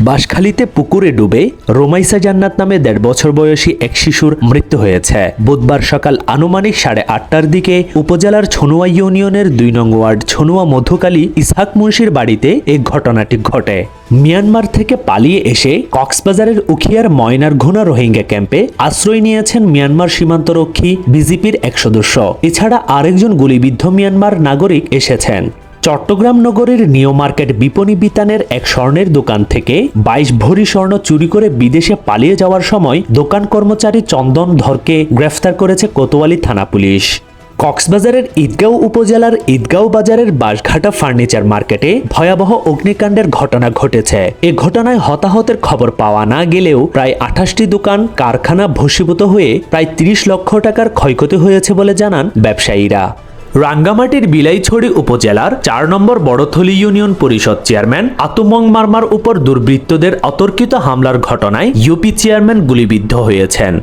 বাঁশখালীতে পুকুরে ডুবে রোমাইসা জান্নাত নামে দেড় বছর বয়সী এক শিশুর মৃত্যু হয়েছে। বুধবার সকাল আনুমানিক সাড়ে আটটার দিকে উপজেলার ছনুয়া ইউনিয়নের দুই নং ওয়ার্ড ছনুয়া মধুকালী ইসহাক মুন্সির বাড়িতে এই ঘটনাটি ঘটে। মিয়ানমার থেকে পালিয়ে এসে কক্সবাজারের উখিয়ার ময়নার ঘোনা রোহিঙ্গা ক্যাম্পে আশ্রয় নিয়েছেন মিয়ানমার সীমান্তরক্ষী বিজিপির এক সদস্য। এছাড়া আরেকজন গুলিবিদ্ধ মিয়ানমার নাগরিক এসেছেন। চট্টগ্রাম নগরের নিউ মার্কেট বিপণী বিতানের এক স্বর্ণের দোকান থেকে বাইশ ভরি স্বর্ণ চুরি করে বিদেশে পালিয়ে যাওয়ার সময় দোকান কর্মচারী চন্দন ধরকে গ্রেফতার করেছে কোতোয়ালি থানা পুলিশ। কক্সবাজারের ঈদগাঁও উপজেলার ঈদগাঁও বাজারের বাঁশঘাটা ফার্নিচার মার্কেটে ভয়াবহ অগ্নিকাণ্ডের ঘটনা ঘটেছে। এ ঘটনায় হতাহতের খবর পাওয়া না গেলেও প্রায় আঠাশটি দোকান, কারখানা ভস্মীভূত হয়ে প্রায় তিরিশ লক্ষ টাকার ক্ষয়ক্ষতি হয়েছে বলে জানান ব্যবসায়ীরা। রাঙ্গামাটির বিলাইছড়ি উপজেলার চার নম্বর বড়থলি ইউনিয়ন পরিষদ চেয়ারম্যান আতুমং মার্মার উপর দুর্বৃত্তদের অতর্কিত হামলার ঘটনায় ইউপি চেয়ারম্যান গুলিবিদ্ধ হয়েছেন।